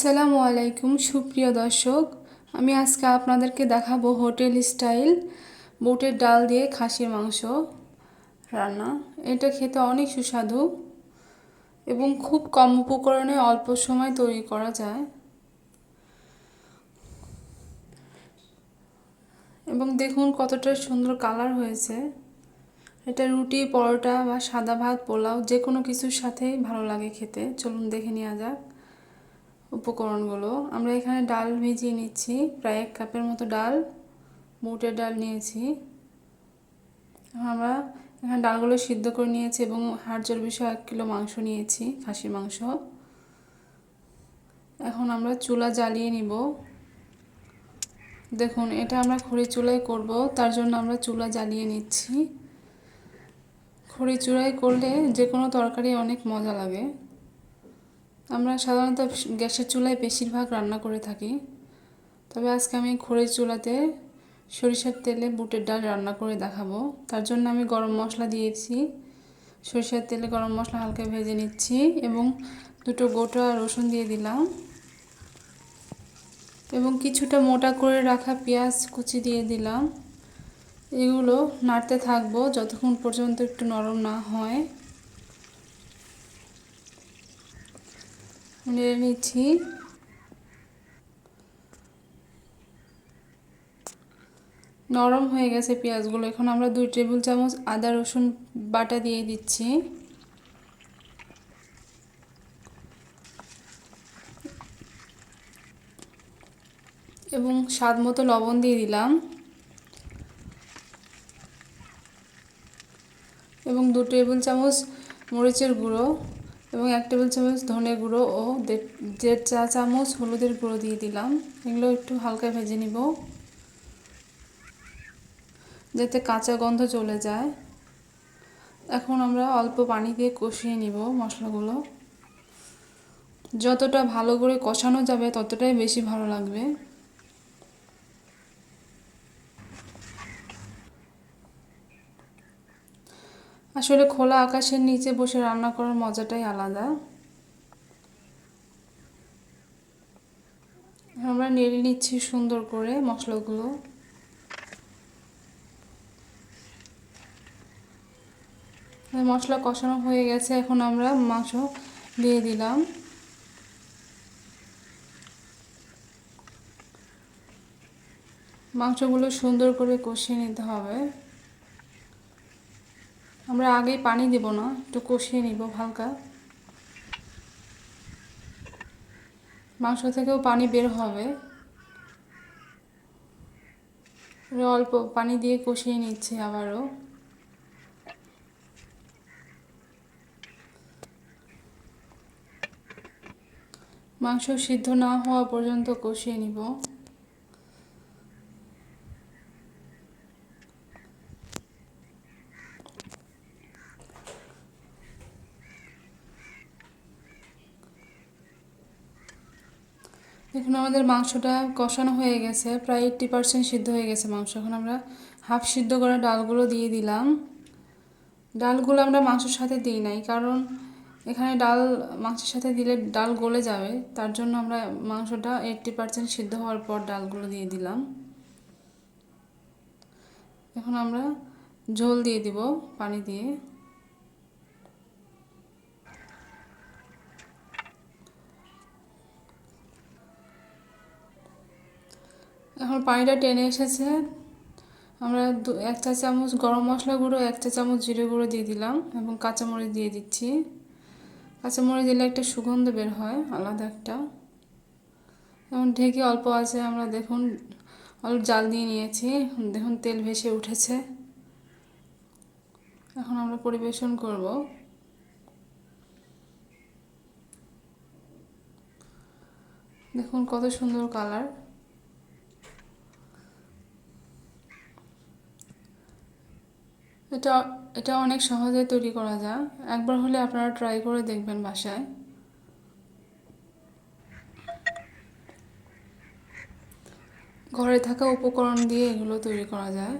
আসসালামু আলাইকুম, সুপ্রিয় দর্শক। আমি আজকে আপনাদেরকে দেখাবো হোটেল স্টাইল। বুটের ডাল দিয়ে খাসির মাংস রান্না। এটা খেতে অনেক সুস্বাদু এবং খুব কম উপকরণে অল্প সময় তৈরি করা যায়। এবং দেখুন কতটা সুন্দর কালার হয়েছে। এটা রুটি, পরোটা বা সাদা ভাত, পোলাও যে কোনো কিছুর সাথেই ভালো লাগে খেতে। চলুন দেখে নেওয়া যাক। উপকরণগুলো। আমরা এখানে ডাল ভিজিয়ে নিচ্ছি। প্রায় এক কাপের মতো ডাল বুটের ডাল নিয়েছি। আমরা এখানে ডালগুলো সিদ্ধ করে নিয়েছি এবং হাড় চর্বি সহ এক কিলো মাংস নিয়েছি, খাসির মাংস। এখন আমরা চুলা জ্বালিয়ে নিব। দেখুন, এটা আমরা খড়ি চুলায় করব, তার জন্য আমরা চুলা জ্বালিয়ে নিচ্ছি। খড়ি চুলায় করলে যে কোনো তরকারি অনেক মজা লাগে। আমরা সাধারণত গ্যাসের চুলায় বেশিরভাগ রান্না করে থাকি। তবে আজকে আমি খড়ের চুলাতে সরিষার তেলে বুটের ডাল রান্না করে দেখাবো। তার জন্য আমি গরম মশলা দিয়েছি। সরিষার তেলে গরম মশলা হালকা ভেজে নিচ্ছি এবং দুটো গোটা রসুন দিয়ে দিলাম। এবং কিছুটা মোটা করে রাখা পেঁয়াজ কুচি দিয়ে দিলাম। এগুলো নাড়তে থাকব যতক্ষণ পর্যন্ত একটু নরম না হয়। নেড়ে নিচ্ছি। নরম হয়ে গেছে পেঁয়াজগুলো। এখন আমরা দুই টেবিল চামচ আদা, রসুন বাটা দিয়ে দিচ্ছি। এবং স্বাদ মতো লবণ দিয়ে দিলাম। এবং দু টেবিল চামচ মরিচের গুঁড়ো। এবং এক টেবিল চামচ ধনে গুঁড়ো ও দেড় চা চামচ হলুদের গুঁড়ো দিয়ে দিলাম। এগুলো একটু হালকা ভেজে নিব। যাতে কাঁচা গন্ধ চলে যায়। এখন আমরা অল্প পানি দিয়ে কষিয়ে নিব মশলাগুলো। যতটা ভালো করে কষানো যাবে ততটাই বেশি ভালো লাগবে। আসলে খোলা আকাশের নিচে বসে রান্না করার মজাটাই আলাদা। আমরা নেড়ে নিচ্ছি সুন্দর করে মশলাগুলো। মশলা কষানো হয়ে গেছে, এখন আমরা মাংস দিয়ে দিলাম। মাংসগুলো সুন্দর করে কষিয়ে নিতে হবে। আমরা আগেই পানি দেব না, একটু কষিয়ে নিব হালকা। মাংস থেকেও পানি বের হবে। অল্প পানি দিয়ে কষিয়ে নিচ্ছি আবারও। মাংস সিদ্ধ না হওয়া পর্যন্ত কষিয়ে নিব। দেখুন, আমাদের মাংসটা কষানো হয়ে গেছে, প্রায় এইট্টি পারসেন্ট সিদ্ধ হয়ে গেছে মাংস। এখন আমরা হাফ সিদ্ধ করা ডালগুলো দিয়ে দিলাম। ডালগুলো আমরা মাংসের সাথে দিই নাই, কারণ এখানে ডাল মাংসের সাথে দিলে ডাল গলে যাবে, তার জন্য আমরা মাংসটা এইট্টি পারসেন্ট সিদ্ধ হওয়ার পর ডালগুলো দিয়ে দিলাম। এখন আমরা ঝোল দিয়ে দিব পানি দিয়ে। এখন পানিটা টেনে এসেছে। আমরা এক চা চামচ গরম মশলা গুঁড়ো এক চা চামচ জিরে গুঁড়ো দিয়ে দিলাম এবং কাঁচামরিচ দিয়ে দিচ্ছি। কাঁচামরিচ দিলে একটা সুগন্ধ বের হয়, আলাদা একটা। এবং ঢেকে অল্প আছে, আমরা দেখুন, অল্প জাল দিয়ে নিয়েছি, দেখুন তেল ভেসে উঠেছে। এখন আমরা পরিবেশন করব। দেখুন কত সুন্দর কালার। এটা এটা অনেক সহজে তৈরি করা যায়। একবার হলে আপনারা ট্রাই করে দেখবেন বাসায়। ঘরে থাকা উপকরণ দিয়ে এগুলো তৈরি করা যায়।